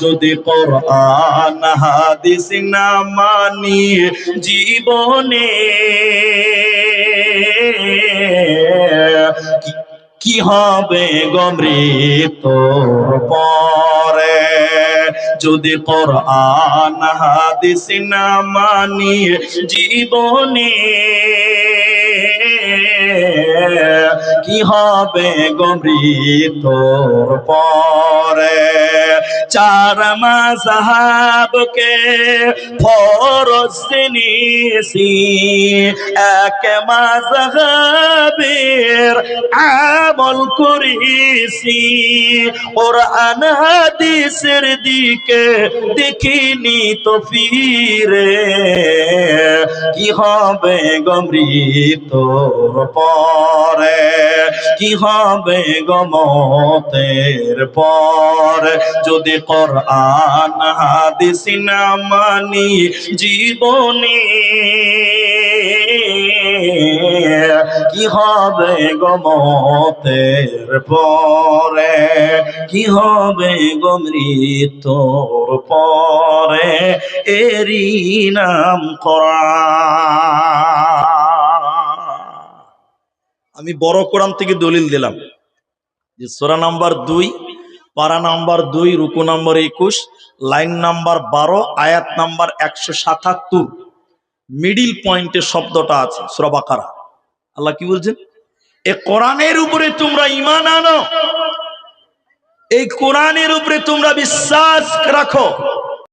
যদি কোরআন না মানি জীবনে, কি- হবে গমৃতর পরে? যদি কোরআন, হাদিস না মানি জীবনে, কি হবে গমৃতর পরে? চার মাসাহাবকে ফরজ নিসি এক মাসাহাবের আমল করিছি। কোরআন হাদিসের দিকে দেখিনি তো ফিরে। কি হবে গমৃতর পরে? কি হবে গমতের পর? যদি কোরআন হাদিস না মানি জীবনে। কি হবে গমতের পরে? কি হবে গমৃতর পরে? এরি নাম কোরআন। আমি বড় কোরআন থেকে দলিল দিলাম যে সোরা নাম্বার দুই পারা নাম্বার দুই, রুকু নাম্বার একুশ, লাইন নাম্বার বারো, আয়াত নাম্বার একশো সাতাত্তর। মিডিল পয়েন্টে শব্দটা আছে শ্রবাকারা বাকারা। আল্লাহ কি বলছেন? এ কোরআনের উপরে তোমরা ইমান আনো, এই কোরআনের উপরে তোমরা বিশ্বাস রাখো।